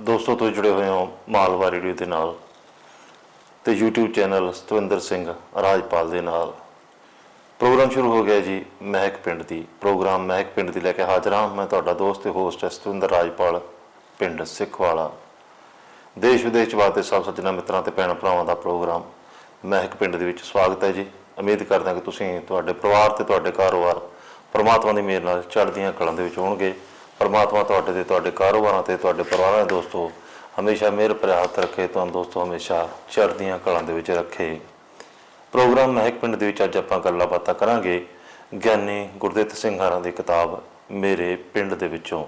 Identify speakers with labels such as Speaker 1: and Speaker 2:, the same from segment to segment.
Speaker 1: ਦੋਸਤੋ ਤੋਂ ਜੁੜੇ ਹੋਏ ਹੋ ਮਾਲਵਾ ਰੇਡੀਓ ਦੇ ਨਾਲ ਤੇ YouTube ਚੈਨਲ ਸਤਵਿੰਦਰ ਸਿੰਘ ਰਾਜਪਾਲ ਦੇ ਨਾਲ। ਪ੍ਰੋਗਰਾਮ ਸ਼ੁਰੂ ਹੋ ਗਿਆ ਜੀ ਮਹਿਕ ਪਿੰਡ ਦੀ। ਪ੍ਰੋਗਰਾਮ ਮਹਿਕ ਪਿੰਡ ਦੀ ਲੈ ਕੇ ਹਾਜ਼ਰ ਹਾਂ। ਮੈਂ ਤੁਹਾਡਾ ਦੋਸਤ ਤੇ ਹੋਸਟ ਸਤਵਿੰਦਰ ਰਾਜਪਾਲ, ਪਿੰਡ ਸਿੱਖਵਾਲਾ। ਦੇਸ਼ ਵਿਦੇਸ਼ ਵਾਸਤੇ ਸਭ ਸੱਜਣਾ ਮਿੱਤਰਾਂ ਤੇ ਭੈਣ ਭਰਾਵਾਂ ਦਾ ਪ੍ਰੋਗਰਾਮ ਮਹਿਕ ਪਿੰਡ ਦੇ ਵਿੱਚ ਸਵਾਗਤ ਹੈ ਜੀ। ਉਮੀਦ ਕਰਦਾ ਕਿ ਤੁਸੀਂ ਤੁਹਾਡੇ ਪਰਿਵਾਰ ਤੇ ਤੁਹਾਡੇ ਕਾਰੋਬਾਰ ਪਰਮਾਤਮਾ ਦੀ ਮਿਹਰ ਨਾਲ ਚੜ੍ਹਦੀਆਂ ਕਲਾਂ ਦੇ ਵਿੱਚ ਹੋਣਗੇ। ਪਰਮਾਤਮਾ ਤੁਹਾਡੇ ਤੇ, ਤੁਹਾਡੇ ਕਾਰੋਬਾਰਾਂ ਤੇ, ਤੁਹਾਡੇ ਪਰਿਵਾਰਾਂ ਦੇ ਦੋਸਤੋ, ਹਮੇਸ਼ਾ ਮਿਹਰ ਭਰਿਆ ਹੱਥ ਰੱਖੇ, ਤੁਹਾਨੂੰ ਦੋਸਤੋ ਹਮੇਸ਼ਾ ਚੜ੍ਹਦੀਆਂ ਕਲਾਂ ਦੇ ਵਿੱਚ ਰੱਖੇ। ਪ੍ਰੋਗਰਾਮ ਮਹਿਕ ਪਿੰਡ ਦੇ ਵਿੱਚ ਅੱਜ ਆਪਾਂ ਗੱਲਾਂ ਬਾਤਾਂ ਕਰਾਂਗੇ। ਗਿਆਨੀ ਗੁਰਦਿੱਤ ਸਿੰਘ ਹਾਰਾਂ ਦੀ ਕਿਤਾਬ, ਮੇਰੇ ਪਿੰਡ ਦੇ ਵਿੱਚੋਂ।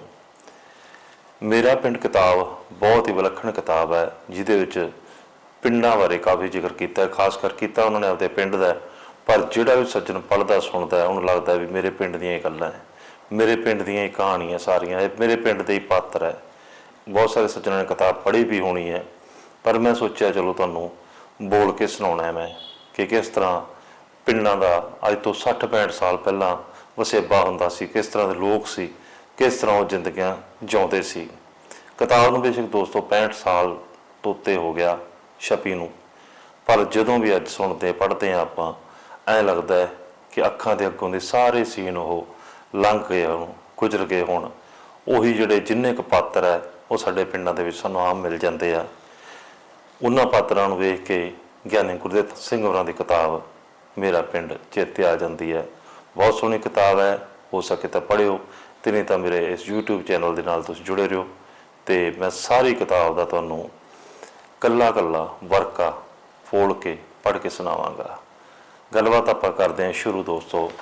Speaker 1: ਮੇਰਾ ਪਿੰਡ ਕਿਤਾਬ ਬਹੁਤ ਹੀ ਵਿਲੱਖਣ ਕਿਤਾਬ ਹੈ, ਜਿਹਦੇ ਵਿੱਚ ਪਿੰਡਾਂ ਬਾਰੇ ਕਾਫੀ ਜ਼ਿਕਰ ਕੀਤਾ ਖਾਸ ਕਰ ਕੀਤਾ ਉਹਨਾਂ ਨੇ ਆਪਦੇ ਪਿੰਡ ਦਾ, ਪਰ ਜਿਹੜਾ ਵੀ ਸੱਜਣ ਪੜ੍ਹਦਾ, ਸੁਣਦਾ ਉਹਨੂੰ ਲੱਗਦਾ ਵੀ ਮੇਰੇ ਪਿੰਡ ਦੀਆਂ ਇਹ ਗੱਲਾਂ ਹੈ। ਮੇਰੇ ਪਿੰਡ ਦੀਆਂ ਹੀ ਕਹਾਣੀਆਂ ਸਾਰੀਆਂ, ਇਹ ਮੇਰੇ ਪਿੰਡ ਦੇ ਹੀ ਪਾਤਰ ਹੈ। ਬਹੁਤ ਸਾਰੇ ਸੱਜਣਾਂ ਨੇ ਕਿਤਾਬ ਪੜ੍ਹੀ ਵੀ ਹੋਣੀ ਹੈ, ਪਰ ਮੈਂ ਸੋਚਿਆ ਚਲੋ ਤੁਹਾਨੂੰ ਬੋਲ ਕੇ ਸੁਣਾਉਣਾ ਹੈ ਮੈਂ ਕਿ ਕਿਸ ਤਰ੍ਹਾਂ ਪਿੰਡਾਂ ਦਾ ਅੱਜ ਤੋਂ 60 65 ਸਾਲ ਪਹਿਲਾਂ ਵਸੇਬਾ ਹੁੰਦਾ ਸੀ, ਕਿਸ ਤਰ੍ਹਾਂ ਦੇ ਲੋਕ ਸੀ, ਕਿਸ ਤਰ੍ਹਾਂ ਉਹ ਜ਼ਿੰਦਗੀਆਂ ਜਿਉਂਦੇ ਸੀ। ਕਿਤਾਬ ਨੂੰ ਬੇਸ਼ੱਕ ਦੋਸਤੋ 65 ਸਾਲ ਤੋਂ ਉੱਤੇ ਹੋ ਗਿਆ ਛਪੀ ਨੂੰ, ਪਰ ਜਦੋਂ ਵੀ ਅੱਜ ਸੁਣਦੇ, ਪੜ੍ਹਦੇ ਆ ਆਪਾਂ, ਐਂ ਲੱਗਦਾ ਹੈ ਕਿ ਅੱਖਾਂ ਦੇ ਅੱਗੋਂ ਦੇ ਸਾਰੇ ਸੀਨ ਉਹ ਲੰਘ ਗਏ ਹੋਣ, ਗੁਜ਼ਰ ਗਏ ਹੋਣ। ਉਹੀ ਜਿਹੜੇ ਜਿੰਨੇ ਕੁ ਪਾਤਰ ਹੈ, ਉਹ ਸਾਡੇ ਪਿੰਡਾਂ ਦੇ ਵਿੱਚ ਸਾਨੂੰ ਆਮ ਮਿਲ ਜਾਂਦੇ ਆ। ਉਹਨਾਂ ਪਾਤਰਾਂ ਨੂੰ ਵੇਖ ਕੇ ਗਿਆਨੀ ਗੁਰਦਿੱਤ ਸਿੰਘ ਹੋਰਾਂ ਦੀ ਕਿਤਾਬ ਮੇਰਾ ਪਿੰਡ ਚੇਤੇ ਆ ਜਾਂਦੀ ਹੈ। ਬਹੁਤ ਸੋਹਣੀ ਕਿਤਾਬ ਹੈ, ਹੋ ਸਕੇ ਤਾਂ ਪੜ੍ਹਿਓ ਤੇ ਨਹੀਂ ਤਾਂ ਮੇਰੇ ਇਸ YouTube ਚੈਨਲ ਦੇ ਨਾਲ ਤੁਸੀਂ ਜੁੜੇ ਰਹੋ ਤੇ ਮੈਂ ਸਾਰੀ ਕਿਤਾਬ ਦਾ ਤੁਹਾਨੂੰ ਕੱਲਾ ਕੱਲਾ ਵਰਕਾ ਫੋਲ ਕੇ ਪੜ੍ਹ ਕੇ ਸੁਣਾਵਾਂਗਾ। ਗੱਲਬਾਤ ਆਪਾਂ ਕਰਦੇ ਹਾਂ ਸ਼ੁਰੂ ਦੋਸਤੋ।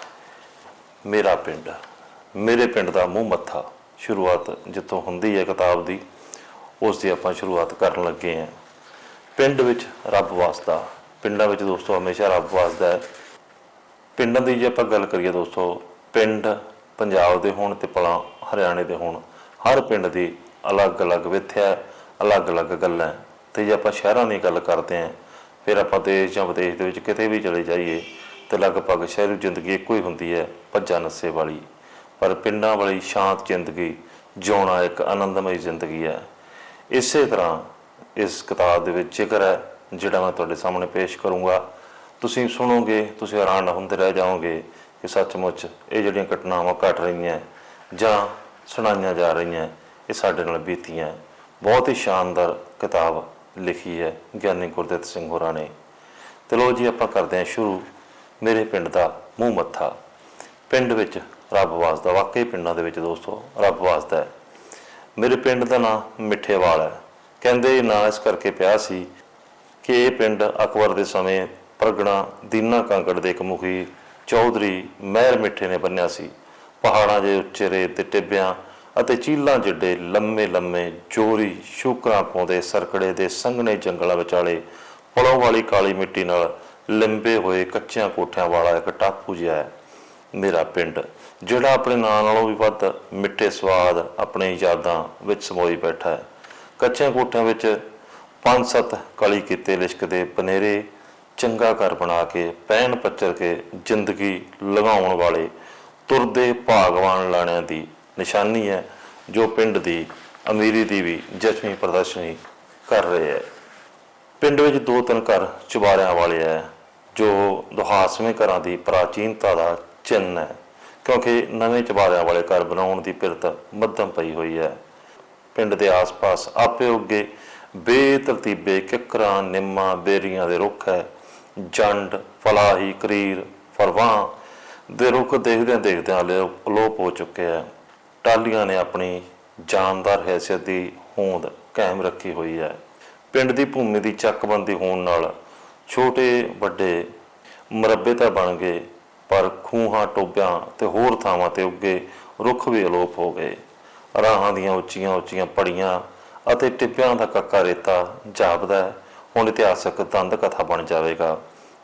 Speaker 1: ਮੇਰਾ ਪਿੰਡ, ਮੇਰੇ ਪਿੰਡ ਦਾ ਮੂੰਹ ਮੱਥਾ ਸ਼ੁਰੂਆਤ ਜਿੱਥੋਂ ਹੁੰਦੀ ਹੈ ਕਿਤਾਬ ਦੀ ਉਸ ਦੀ ਆਪਾਂ ਸ਼ੁਰੂਆਤ ਕਰਨ ਲੱਗੇ ਹਾਂ ਪਿੰਡ ਵਿੱਚ ਰੱਬ ਵਾਸਦਾ ਪਿੰਡਾਂ ਵਿੱਚ ਦੋਸਤੋ ਹਮੇਸ਼ਾ ਰੱਬ ਵਸਦਾ ਹੈ ਪਿੰਡਾਂ ਦੀ ਜੇ ਆਪਾਂ ਗੱਲ ਕਰੀਏ ਦੋਸਤੋ, ਪਿੰਡ ਪੰਜਾਬ ਦੇ ਹੋਣ ਤੇ ਭਲਾ ਹਰਿਆਣੇ ਦੇ ਹੋਣ, ਹਰ ਪਿੰਡ ਦੀ ਅਲੱਗ-ਅਲੱਗ ਵਿਥਿਆ, ਅਲੱਗ-ਅਲੱਗ ਗੱਲਾਂ ਹੈ। ਤੇ ਜੇ ਆਪਾਂ ਸ਼ਹਿਰਾਂ ਦੀ ਗੱਲ ਕਰਦੇ ਹਾਂ, ਫਿਰ ਆਪਾਂ ਦੇਸ਼ ਜਾਂ ਵਿਦੇਸ਼ ਦੇ ਵਿੱਚ ਕਿਤੇ ਵੀ ਚਲੇ ਜਾਈਏ ਤੇ ਲਗਭਗ ਸ਼ਹਿਰੀ ਜ਼ਿੰਦਗੀ ਇੱਕੋ ਹੀ ਹੁੰਦੀ ਹੈ ਭੱਜਾ ਨੱਸੇ ਵਾਲੀ। ਪਰ ਪਿੰਡਾਂ ਵਾਲੀ ਸ਼ਾਂਤ ਜ਼ਿੰਦਗੀ ਜਿਉਣਾ ਇੱਕ ਆਨੰਦਮਈ ਜ਼ਿੰਦਗੀ ਹੈ। ਇਸੇ ਤਰ੍ਹਾਂ ਇਸ ਕਿਤਾਬ ਦੇ ਵਿੱਚ ਜ਼ਿਕਰ ਹੈ, ਜਿਹੜਾ ਮੈਂ ਤੁਹਾਡੇ ਸਾਹਮਣੇ ਪੇਸ਼ ਕਰੂੰਗਾ। ਤੁਸੀਂ ਸੁਣੋਗੇ, ਤੁਸੀਂ ਹੈਰਾਨ ਹੁੰਦੇ ਰਹਿ ਜਾਓਗੇ ਕਿ ਸੱਚਮੁੱਚ ਇਹ ਜਿਹੜੀਆਂ ਘਟਨਾਵਾਂ ਘਟ ਰਹੀਆਂ, ਜਾਂ ਸੁਣਾਈਆਂ ਜਾ ਰਹੀਆਂ, ਇਹ ਸਾਡੇ ਨਾਲ ਬੀਤੀਆਂ। ਬਹੁਤ ਹੀ ਸ਼ਾਨਦਾਰ ਕਿਤਾਬ ਲਿਖੀ ਹੈ ਗਿਆਨੀ ਗੁਰਦਿੱਤ ਸਿੰਘ ਹੋਰਾਂ ਨੇ। ਤੇ ਲੋ ਜੀ, ਆਪਾਂ ਕਰਦੇ ਹਾਂ ਸ਼ੁਰੂ। ਮੇਰੇ ਪਿੰਡ ਦਾ ਮੂੰਹ ਮੱਥਾ। ਪਿੰਡ ਵਿੱਚ ਰੱਬ ਵਾਸਦਾ। ਵਾਕਈ ਪਿੰਡਾਂ ਦੇ ਵਿੱਚ ਦੋਸਤੋ, ਰੱਬ ਵਾਸਦਾ ਹੈ। ਮੇਰੇ ਪਿੰਡ ਦਾ ਨਾਂ ਮਿੱਠੇਵਾਲ ਹੈ। ਕਹਿੰਦੇ ਇਹ ਨਾਂ ਇਸ ਕਰਕੇ ਪਿਆ ਸੀ ਕਿ ਇਹ ਪਿੰਡ ਅਕਬਰ ਦੇ ਸਮੇਂ ਪ੍ਰਗਣਾ ਦੀਨਾ ਕਾਂਗੜ ਦੇ ਇੱਕ ਮੁਖੀ ਚੌਧਰੀ ਮਹਿਰ ਮਿੱਠੇ ਨੇ ਬੰਨਿਆ ਸੀ। ਪਹਾੜਾਂ ਦੇ ਉੱਚੇ ਰੇਤ ਤੇ ਟਿੱਬਿਆਂ ਅਤੇ ਚੀਲਾਂ ਜਿੱਡੇ ਲੰਮੇ ਲੰਮੇ ਜੋਰੀ ਸ਼ੂਕਰਾਂ ਪਾਉਂਦੇ ਸਰਕੜੇ ਦੇ ਸੰਘਣੇ ਜੰਗਲਾਂ ਵਿਚਾਲੇ ਪਲੋਂ ਵਾਲੀ ਕਾਲੀ ਮਿੱਟੀ ਨਾਲ ਲੰਬੇ ਹੋਏ ਕੱਚਿਆਂ ਕੋਠਿਆਂ ਵਾਲਾ ਇੱਕ ਟਾਪੂ ਜਿਹਾ ਹੈ, ਮੇਰਾ ਪਿੰਡ, ਜਿਹੜਾ ਆਪਣੇ ਨਾਂ ਨਾਲੋਂ ਵੀ ਵੱਧ ਮਿੱਠੇ ਸਵਾਦ ਆਪਣੇ ਯਾਦਾਂ ਵਿੱਚ ਸਮੋਈ ਬੈਠਾ ਹੈ। ਕੱਚਿਆਂ ਕੋਠਿਆਂ ਵਿੱਚ ਪੰਜ ਸੱਤ ਕਲੀ ਕੀਤੇ ਲਿਸ਼ਕਦੇ ਪਨੇਰੇ, ਚੰਗਾ ਘਰ ਬਣਾ ਕੇ ਪੈਣ ਪੱਚਰ ਕੇ ਜ਼ਿੰਦਗੀ ਲਗਾਉਣ ਵਾਲੇ ਤੁਰਦੇ ਭਾਗਵਾਨ ਲਾਣਿਆਂ ਦੀ ਨਿਸ਼ਾਨੀ ਹੈ, ਜੋ ਪਿੰਡ ਦੀ ਅਮੀਰੀ ਦੀ ਵੀ ਜਸ਼ਮੀ ਪ੍ਰਦਰਸ਼ਨੀ ਕਰ ਰਹੇ ਹੈ। ਪਿੰਡ ਵਿੱਚ ਦੋ ਤਿੰਨ ਘਰ ਚੁਬਾਰਿਆਂ ਵਾਲੇ ਹੈ। ਜੋ ਦੁਹਾਸਵੇਂ ਘਰਾਂ ਦੀ ਪ੍ਰਾਚੀਨਤਾ ਦਾ ਚਿੰਨ੍ਹ ਹੈ, ਕਿਉਂਕਿ ਨਵੇਂ ਚਬਾਰਿਆਂ ਵਾਲੇ ਘਰ ਬਣਾਉਣ ਦੀ ਪਿਰਤ ਮੱਧਮ ਪਈ ਹੋਈ ਹੈ। ਪਿੰਡ ਦੇ ਆਸ-ਪਾਸ ਆਪੇ ਉੱਗੇ ਬੇਤਰਤੀਬੇ ਕਿਕਰਾਂ, ਨਿੰਮਾਂ, ਬੇਰੀਆਂ ਦੇ ਰੁੱਖ ਹੈ। ਜੰਡ, ਫਲਾਹੀ, ਕਰੀਰ, ਫਰਵਾਂ ਦੇ ਰੁੱਖ ਦੇਖਦਿਆਂ ਦੇਖਦਿਆਂ ਅਲੋਪ ਅਲੋਪ ਹੋ ਚੁੱਕੇ ਹੈ। ਟਾਲੀਆਂ ਨੇ ਆਪਣੀ ਜਾਨਦਾਰ ਹੈਸੀਅਤ ਦੀ ਹੋਂਦ ਕਾਇਮ ਰੱਖੀ ਹੋਈ ਹੈ। ਪਿੰਡ ਦੀ ਭੂਮੀ ਦੀ ਚੱਕਬੰਦੀ ਹੋਣ ਨਾਲ ਛੋਟੇ ਵੱਡੇ ਮਰੱਬੇ ਤਾਂ ਬਣ ਗਏ, ਪਰ ਖੂਹਾਂ ਟੋਬਿਆਂ ਤੇ ਹੋਰ ਥਾਵਾਂ ਤੇ ਉੱਗੇ ਰੁੱਖ ਵੀ ਅਲੋਪ ਹੋ ਗਏ। ਰਾਹਾਂ ਦੀਆਂ ਉੱਚੀਆਂ ਉੱਚੀਆਂ ਪੜੀਆਂ ਅਤੇ ਟਿੱਬਿਆਂ ਦਾ ਕੱਕਾ ਰੇਤਾ ਜਾਪਦਾ ਹੁਣ ਇਤਿਹਾਸਕ ਦੰਦ ਕਥਾ ਬਣ ਜਾਵੇਗਾ।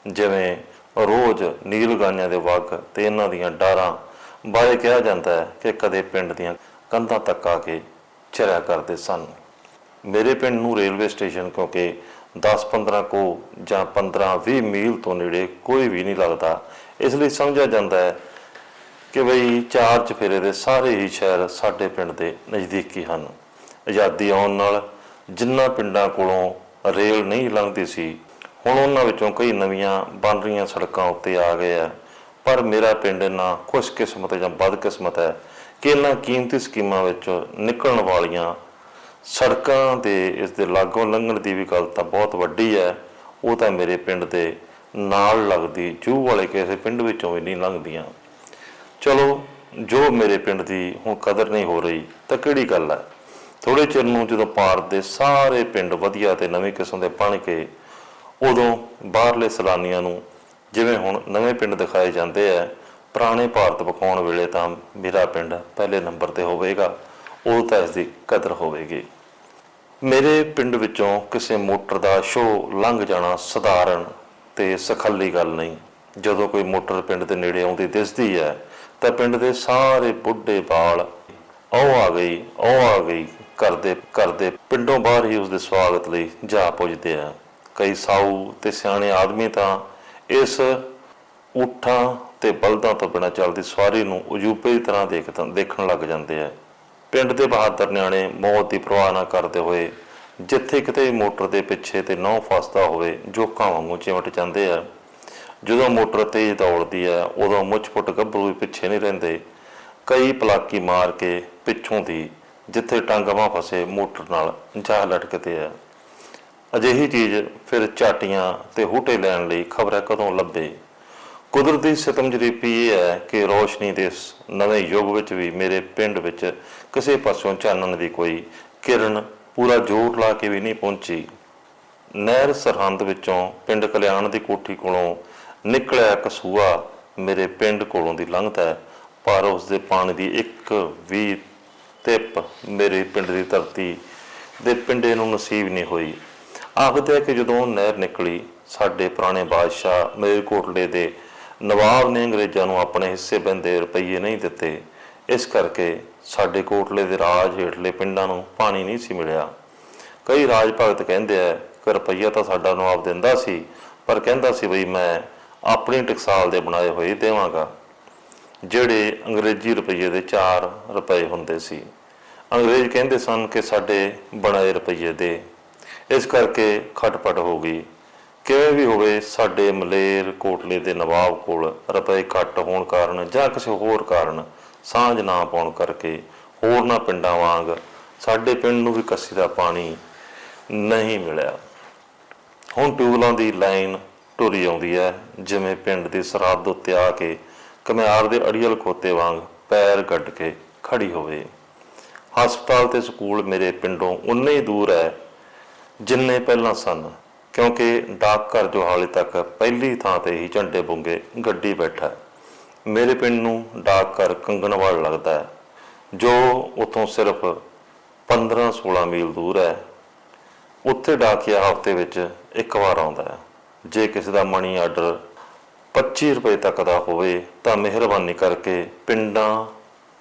Speaker 1: ਜਿਵੇਂ ਰੋਜ਼ ਨੀਲ ਗਾਈਆਂ ਦੇ ਵਗ ਤੇ ਇਹਨਾਂ ਦੀਆਂ ਡਾਰਾਂ, ਬਾਰੇ ਕਿਹਾ ਜਾਂਦਾ ਹੈ ਕਿ ਕਦੇ ਪਿੰਡ ਦੀਆਂ ਕੰਧਾਂ ਤੱਕ ਆ ਕੇ ਚਰਿਆ ਕਰਦੇ ਸਨ। ਮੇਰੇ ਪਿੰਡ ਨੂੰ ਰੇਲਵੇ ਸਟੇਸ਼ਨ ਕਿਉਂਕਿ 10-15 ਕੋ ਜਾਂ 15-20 ਮੀਲ ਤੋਂ ਨੇੜੇ ਕੋਈ ਵੀ ਨਹੀਂ ਲੱਗਦਾ। ਇਸ ਲਈ ਸਮਝਿਆ ਜਾਂਦਾ ਹੈ ਕਿ ਬਈ ਚਾਰ ਚਫੇਰੇ ਦੇ ਸਾਰੇ ਹੀ ਸ਼ਹਿਰ ਸਾਡੇ ਪਿੰਡ ਦੇ ਨਜ਼ਦੀਕੀ ਹਨ। ਆਜ਼ਾਦੀ ਆਉਣ ਨਾਲ ਜਿਨ੍ਹਾਂ ਪਿੰਡਾਂ ਕੋਲੋਂ ਰੇਲ ਨਹੀਂ ਲੰਘਦੀ ਸੀ, ਹੁਣ ਉਹਨਾਂ ਵਿੱਚੋਂ ਕਈ ਨਵੀਆਂ ਬਣ ਰਹੀਆਂ ਸੜਕਾਂ ਉੱਤੇ ਆ ਗਏ ਆ। ਪਰ ਮੇਰਾ ਪਿੰਡ ਨਾ ਖੁਸ਼ਕਿਸਮਤ ਜਾਂ ਬਦਕਿਸਮਤ ਹੈ ਕਿ ਇਹਨਾਂ ਕੀਮਤੀ ਸਕੀਮਾਂ ਵਿੱਚ ਨਿਕਲਣ ਵਾਲੀਆਂ ਸੜਕਾਂ ਦੇ ਇਸ ਦੇ ਲਾਗੋਂ ਲੰਘਣ ਦੀ ਵੀ ਗੱਲ ਤਾਂ ਬਹੁਤ ਵੱਡੀ ਹੈ। ਉਹ ਤਾਂ ਮੇਰੇ ਪਿੰਡ ਦੇ ਨਾਲ ਲੱਗਦੀ ਜੂ ਵਾਲੇ ਕਿਸੇ ਪਿੰਡ ਵਿੱਚੋਂ ਵੀ ਨਹੀਂ ਲੰਘਦੀਆਂ। ਚਲੋ, ਜੋ ਮੇਰੇ ਪਿੰਡ ਦੀ ਹੁਣ ਕਦਰ ਨਹੀਂ ਹੋ ਰਹੀ, ਤਾਂ ਕਿਹੜੀ ਗੱਲ ਹੈ? ਥੋੜੇ ਚਿਰ ਨੂੰ ਜਦੋਂ ਭਾਰਤ ਦੇ ਸਾਰੇ ਪਿੰਡ ਵਧੀਆ ਤੇ ਨਵੇਂ ਕਿਸਮ ਦੇ ਬਣ ਕੇ, ਉਦੋਂ ਬਾਹਰਲੇ ਸੈਲਾਨੀਆਂ ਨੂੰ ਜਿਵੇਂ ਹੁਣ ਨਵੇਂ ਪਿੰਡ ਦਿਖਾਏ ਜਾਂਦੇ ਆ, ਪੁਰਾਣੇ ਭਾਰਤ ਵਿਖਾਉਣ ਵੇਲੇ ਤਾਂ ਮੇਰਾ ਪਿੰਡ ਪਹਿਲੇ ਨੰਬਰ ਤੇ ਹੋਵੇਗਾ, ਉਹ ਤਾਂ ਇਸ ਦੀ ਕਦਰ ਹੋਵੇਗੀ। ਮੇਰੇ ਪਿੰਡ ਵਿੱਚੋਂ ਕਿਸੇ ਮੋਟਰ ਦਾ ਸ਼ੋਅ ਲੰਘ ਜਾਣਾ ਸਧਾਰਨ ਤੇ ਸਖੱਲੀ ਗੱਲ ਨਹੀਂ। ਜਦੋਂ ਕੋਈ ਮੋਟਰ ਪਿੰਡ ਦੇ ਨੇੜੇ ਆਉਂਦੀ ਦਿਸਦੀ ਹੈ, ਤਾਂ ਪਿੰਡ ਦੇ ਸਾਰੇ ਬੁੱਢੇ ਬਾਲ ਉਹ ਆ ਗਈ, ਉਹ ਆ ਗਈ, ਕਰਦੇ ਕਰਦੇ ਪਿੰਡੋਂ ਬਾਹਰ ਹੀ ਉਸ ਦੇ ਸਵਾਗਤ ਲਈ ਜਾ ਪੁੱਜਦੇ ਆ। ਕਈ ਸਾਊ ਤੇ ਸਿਆਣੇ ਆਦਮੀ ਤਾਂ ਇਸ ਊਠਾਂ ਤੇ ਬਲਦਾਂ ਤੋਂ ਬਿਨਾਂ ਚੱਲਦੀ ਸਵਾਰੀ ਨੂੰ ਅਜੂਬੇ ਦੀ ਤਰ੍ਹਾਂ ਦੇਖ ਦੇਖਣ ਲੱਗ ਜਾਂਦੇ ਆ। ਪਿੰਡ ਦੇ ਬਹਾਦਰ ਨਿਆਣੇ ਮੌਤ ਦੀ ਪਰਵਾਹ ਨਾ ਕਰਦੇ ਹੋਏ, ਜਿੱਥੇ ਕਿਤੇ ਮੋਟਰ ਦੇ ਪਿੱਛੇ ਤੇ ਨੌ ਫਸਦਾ ਹੋਵੇ, ਜੋਕਾਂ ਵਾਂਗੂ ਚਿਮਟ ਜਾਂਦੇ ਆ। ਜਦੋਂ ਮੋਟਰ ਤੇਜ਼ ਦੌੜਦੀ ਹੈ ਉਦੋਂ ਮੁੱਛ-ਪੁੱਟ ਗੱਭਰੂ ਵੀ ਪਿੱਛੇ ਨਹੀਂ ਰਹਿੰਦੇ। ਕਈ ਪਲਾਕੀ ਮਾਰ ਕੇ ਪਿੱਛੋਂ ਦੀ, ਜਿੱਥੇ ਟੰਗਵਾ ਫਸੇ, ਮੋਟਰ ਨਾਲ ਜਾ ਲਟਕਦੇ ਆ। ਅਜਿਹੀ ਚੀਜ਼ ਫਿਰ ਝਾਟੀਆਂ ਤੇ ਹੂਟੇ ਲੈਣ ਲਈ ਖਬਰਾਂ ਕਦੋਂ ਲੱਭੇ? ਕੁਦਰਤੀ ਸਿਤਮ ਜਰੀਪੀ ਇਹ ਹੈ ਕਿ ਰੋਸ਼ਨੀ ਦੇ ਨਵੇਂ ਯੁੱਗ ਵਿੱਚ ਵੀ ਮੇਰੇ ਪਿੰਡ ਵਿੱਚ ਕਿਸੇ ਪਾਸਿਓਂ ਚਾਨਣ ਦੀ ਕੋਈ ਕਿਰਨ ਪੂਰਾ ਜੋਰ ਲਾ ਕੇ ਵੀ ਨਹੀਂ ਪਹੁੰਚੀ। ਨਹਿਰ ਸਰਹੰਦ ਵਿੱਚੋਂ ਪਿੰਡ ਕਲਿਆਣ ਦੀ ਕੋਠੀ ਕੋਲੋਂ ਨਿਕਲਿਆ ਕਸੂਆ ਮੇਰੇ ਪਿੰਡ ਕੋਲੋਂ ਦੀ ਲੰਘਦਾ ਪਰ ਉਸ ਦੇ ਪਾਣੀ ਦੀ ਇੱਕ ਵੀ ਤਿਪ ਮੇਰੇ ਪਿੰਡ ਦੀ ਧਰਤੀ ਦੇ ਪਿੰਡੇ ਨੂੰ ਨਸੀਬ ਨਹੀਂ ਹੋਈ। ਆਖਦੇ ਆ ਕਿ ਜਦੋਂ ਨਹਿਰ ਨਿਕਲੀ, ਸਾਡੇ ਪੁਰਾਣੇ ਬਾਦਸ਼ਾਹ ਮੇਰੇ ਕੋਟਲੇ ਦੇ ਨਵਾਬ ਨੇ ਅੰਗਰੇਜ਼ਾਂ ਨੂੰ ਆਪਣੇ ਹਿੱਸੇ ਬੰਦੇ ਰੁਪਈਏ ਨਹੀਂ ਦਿੱਤੇ। ਇਸ ਕਰਕੇ ਸਾਡੇ ਕੋਟਲੇ ਦੇ ਰਾਜ ਹੇਠਲੇ ਪਿੰਡਾਂ ਨੂੰ ਪਾਣੀ ਨਹੀਂ ਸੀ ਮਿਲਿਆ। ਕਈ ਰਾਜ ਭਗਤ ਕਹਿੰਦੇ ਆ ਕਿ ਰੁਪਈਆ ਤਾਂ ਸਾਡਾ ਨਵਾਬ ਦਿੰਦਾ ਸੀ, ਪਰ ਕਹਿੰਦਾ ਸੀ ਬਈ ਮੈਂ ਆਪਣੀ ਟਕਸਾਲ ਦੇ ਬਣਾਏ ਹੋਏ ਦੇਵਾਂਗਾ। ਜਿਹੜੇ ਅੰਗਰੇਜ਼ੀ ਰੁਪਈਏ ਦੇ 4 ਰੁਪਏ ਹੁੰਦੇ ਸੀ। ਅੰਗਰੇਜ਼ ਕਹਿੰਦੇ ਸਨ ਕਿ ਸਾਡੇ ਬਣਾਏ ਰੁਪਈਏ ਦੇ। ਇਸ ਕਰਕੇ ਖਟਪਟ ਹੋ ਗਈ। ਕਿਵੇਂ ਵੀ ਹੋਵੇ, ਸਾਡੇ ਮਲੇਰ ਕੋਟਲੇ ਦੇ ਨਵਾਬ ਕੋਲ ਰੁਪਏ ਘੱਟ ਹੋਣ ਕਾਰਨ ਜਾਂ ਕਿਸੇ ਹੋਰ ਕਾਰਨ ਸਾਂਝ ਨਾ ਪਾਉਣ ਕਰਕੇ ਹੋਰਨਾਂ ਪਿੰਡਾਂ ਵਾਂਗ ਸਾਡੇ ਪਿੰਡ ਨੂੰ ਵੀ ਕੱਸੀ ਦਾ ਪਾਣੀ ਨਹੀਂ ਮਿਲਿਆ। ਹੁਣ ਟਿਊਬਲਾਂ ਦੀ ਲਾਈਨ ਟੁਰੀ ਆਉਂਦੀ ਹੈ, ਜਿਵੇਂ ਪਿੰਡ ਦੀ ਸਰਹੱਦ ਉੱਤੇ ਆ ਕੇ ਕਮਿਆਰ ਦੇ ਅੜੀਅਲ ਖੋਤੇ ਵਾਂਗ ਪੈਰ ਗੱਡ ਕੇ ਖੜੀ ਹੋਵੇ। ਹਸਪਤਾਲ ਤੇ ਸਕੂਲ ਮੇਰੇ ਪਿੰਡੋਂ ਉਨੇ ਹੀ ਦੂਰ ਹੈ, ਜਿੰਨੇ ਪਹਿਲਾਂ ਸਨ। ਕਿਉਂਕਿ ਡਾਕਘਰ ਜੋ ਹਾਲੇ ਤੱਕ ਪਹਿਲੀ ਥਾਂ ਤੇ ਹੀ ਝੰਡੇ ਬੁੰਗੇ ਗੱਡੀ ਬੈਠਾ ਹੈ। ਮੇਰੇ ਪਿੰਡ ਨੂੰ ਡਾਕਘਰ ਕੰਗਣਵਾਲ ਲੱਗਦਾ ਹੈ, ਜੋ ਉਥੋਂ ਸਿਰਫ 15-16 ਮੀਲ ਦੂਰ ਹੈ। ਉੱਥੇ ਡਾਕੀਆ ਹਫ਼ਤੇ ਵਿੱਚ ਇੱਕ ਵਾਰ ਆਉਂਦਾ ਹੈ। ਜੇ ਕਿਸੇ ਦਾ ਮਨੀ ਆਰਡਰ 25 ਰੁਪਏ ਤੱਕ ਦਾ ਹੋਵੇ ਤਾਂ ਮਿਹਰਬਾਨੀ ਕਰਕੇ ਪਿੰਡਾਂ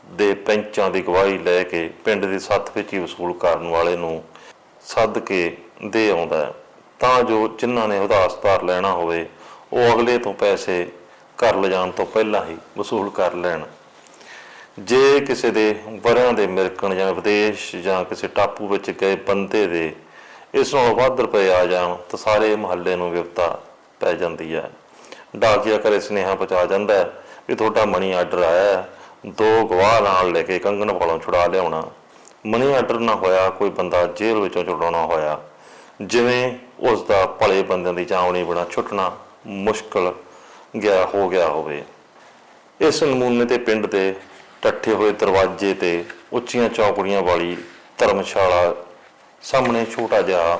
Speaker 1: ਦੇ ਪੈਂਚਾਂ ਦੀ ਗਵਾਹੀ ਲੈ ਕੇ ਪਿੰਡ ਦੀ ਸੱਥ ਵਿੱਚ ਹੀ ਵਸੂਲ ਕਰਨ ਵਾਲੇ ਨੂੰ ਸੱਦ ਕੇ ਦੇ ਆਉਂਦਾ ਹੈ। ਤਾਂ ਜੋ ਜਿਨ੍ਹਾਂ ਨੇ ਉਦਾਸ ਧਾਰ ਲੈਣਾ ਹੋਵੇ, ਉਹ ਅਗਲੇ ਤੋਂ ਪੈਸੇ ਘਰ ਲਿਜਾਣ ਤੋਂ ਪਹਿਲਾਂ ਹੀ ਵਸੂਲ ਕਰ ਲੈਣ। ਜੇ ਕਿਸੇ ਦੇ ਵਰਿਆਂ ਦੇ ਮਿਰਕਣ ਜਾਂ ਵਿਦੇਸ਼ ਜਾਂ ਕਿਸੇ ਟਾਪੂ ਵਿੱਚ ਗਏ ਬੰਦੇ ਦੇ ਇਸ ਨਾਲੋਂ ਵੱਧ ਰੁਪਏ ਆ ਜਾਣ, ਤਾਂ ਸਾਰੇ ਮਹੱਲੇ ਨੂੰ ਵਿਵਤਾ ਪੈ ਜਾਂਦੀ ਹੈ। ਡਾਕੀਆ ਕਰੇ ਸੁਨੇਹਾ ਪਹੁੰਚਾ ਜਾਂਦਾ ਹੈ ਵੀ ਤੁਹਾਡਾ ਮਨੀ ਆਰਡਰ ਆਇਆ ਦੋ ਗਵਾਹ ਨਾਲ ਲੈ ਕੇ ਕੰਗਣ ਵਾਲੋਂ ਛੁਡਾ ਲਿਆਉਣਾ। ਮਨੀ ਆਰਡਰ ਨਾ ਹੋਇਆ, ਕੋਈ ਬੰਦਾ ਜੇਲ੍ਹ ਵਿੱਚੋਂ ਛੁਡਾਉਣਾ ਹੋਇਆ। ਜਿਵੇਂ ਉਸ ਦਾ ਭਲੇ ਬੰਦਿਆਂ ਦੀ ਚਾਵਣੀ ਬਣਾ, ਛੁੱਟਣਾ ਮੁਸ਼ਕਲ ਗਿਆ, ਹੋ ਗਿਆ ਹੋਵੇ। ਇਸ ਨਮੂਨੇ ਤੇ ਪਿੰਡ ਦੇ ਟੱਠੇ ਹੋਏ ਦਰਵਾਜ਼ੇ ਤੇ ਉੱਚੀਆਂ ਚੌਕੜੀਆਂ ਵਾਲੀ ਧਰਮਸ਼ਾਲਾ ਸਾਹਮਣੇ ਛੋਟਾ ਜਿਹਾ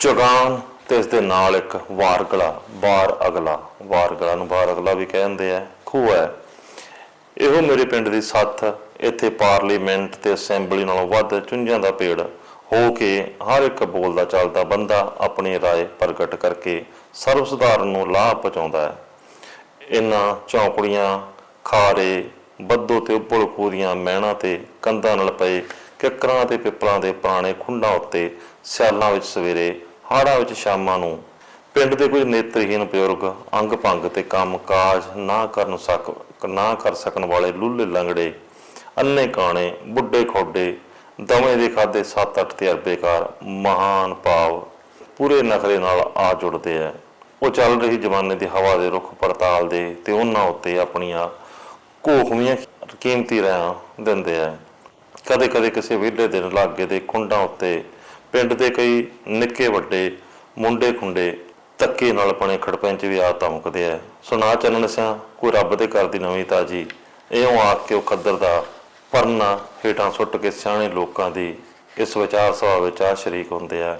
Speaker 1: ਚੁਗਾਨ ਤੇ ਇਸ ਦੇ ਨਾਲ ਇੱਕ ਵਾਰਗਲਾ ਬਾਰ ਅਗਲਾ, ਵਾਰਗਲਾ ਨੂੰ ਬਾਰ ਅਗਲਾ ਵੀ ਕਹਿੰਦੇ ਆ, ਖੂਹ ਹੈ। ਇਹੋ ਮੇਰੇ ਪਿੰਡ ਦੀ ਸੱਥ, ਇੱਥੇ ਪਾਰਲੀਮੈਂਟ ਤੇ ਅਸੈਂਬਲੀ ਨਾਲੋਂ ਵੱਧ ਚੁੰਝਾਂ ਦਾ ਪੇੜ ਹੋ ਕੇ ਹਰ ਇੱਕ ਬੋਲਦਾ ਚੱਲਦਾ ਬੰਦਾ ਆਪਣੀ رائے ਪ੍ਰਗਟ ਕਰਕੇ ਸਰਵ ਸਧਾਰਨ ਨੂੰ ਲਾਭ ਪਹੁੰਚਾਉਂਦਾ ਹੈ ਇਹਨਾਂ ਚੌਂਕੜੀਆਂ ਖਾਰੇ ਬੱਦੋ ਤੇ ਉੱਪਲ ਖੂਦੀਆਂ ਮਹਿਣਾ ਤੇ ਕੰਧਾਂ ਨਾਲ ਪਏ ਕਿੱਕਰਾਂ ਤੇ ਪਿੱਪਲਾਂ ਦੇ ਪੁਰਾਣੇ ਖੁੰਡਾਂ ਉੱਤੇ ਸਿਆਲਾਂ ਵਿੱਚ ਸਵੇਰੇ ਹਾੜਾਂ ਵਿੱਚ ਸ਼ਾਮਾਂ ਨੂੰ ਪਿੰਡ ਦੇ ਕੁਝ ਨੇਤਰਹੀਨ ਬਜ਼ੁਰਗ ਅੰਗ ਭੰਗ ਤੇ ਕੰਮ ਕਾਜ ਨਾ ਕਰਨ ਸਕ ਨਾ ਕਰ ਸਕਣ ਵਾਲੇ ਲੁੱਲੇ ਲੰਗੜੇ ਅੰਨੇ ਕਾਣੇ ਬੁੱਢੇ ਖੋਡੇ ਦਵੇਂ ਦੇ ਖਾਦੇ 7-8 ਤਜਰਬੇਕਾਰ ਮਹਾਨ ਭਾਵ ਪੂਰੇ ਨਖਰੇ ਨਾਲ ਆ ਜੁੜਦੇ ਆ। ਉਹ ਚੱਲ ਰਹੀ ਜਮਾਨੇ ਦੀ ਹਵਾ ਦੇ ਰੁੱਖ ਪੜਤਾਲ ਦੇ ਤੇ ਉਹਨਾਂ ਉੱਤੇ ਆਪਣੀਆਂ ਕੋਖਵੀਆਂ ਕੀਮਤੀ ਰਾਹਾਂ ਦਿੰਦੇ ਆ। ਕਦੇ ਕਦੇ ਕਿਸੇ ਵਿਹਲੇ ਦਿਨ ਲਾਗੇ ਦੇ ਕੁੰਡਾਂ ਉੱਤੇ ਪਿੰਡ ਦੇ ਕਈ ਨਿੱਕੇ ਵੱਡੇ ਮੁੰਡੇ ਖੁੰਡੇ ਤੱਕੇ ਨਾਲ ਬਣੇ ਖੜਪੈਂਚ ਵੀ ਆ ਧਮਕਦੇ ਆ। ਸੁਣਾ ਚੰਨਣ ਸਿਆ, ਕੋਈ ਰੱਬ ਦੇ ਘਰ ਦੀ ਨਵੀਂ ਤਾਜੀ, ਇਉਂ ਆਖ ਕੇ ਉਹ ਖੱਦਰ ਦਾ ਪਰਨਾ ਹੇਠਾਂ ਸੁੱਟ ਕੇ ਸਿਆਣੇ ਲੋਕਾਂ ਦੀ ਇਸ ਵਿਚਾਰ ਸਭਾ ਵਿੱਚ ਆ ਸ਼ਰੀਕ ਹੁੰਦੇ ਆ।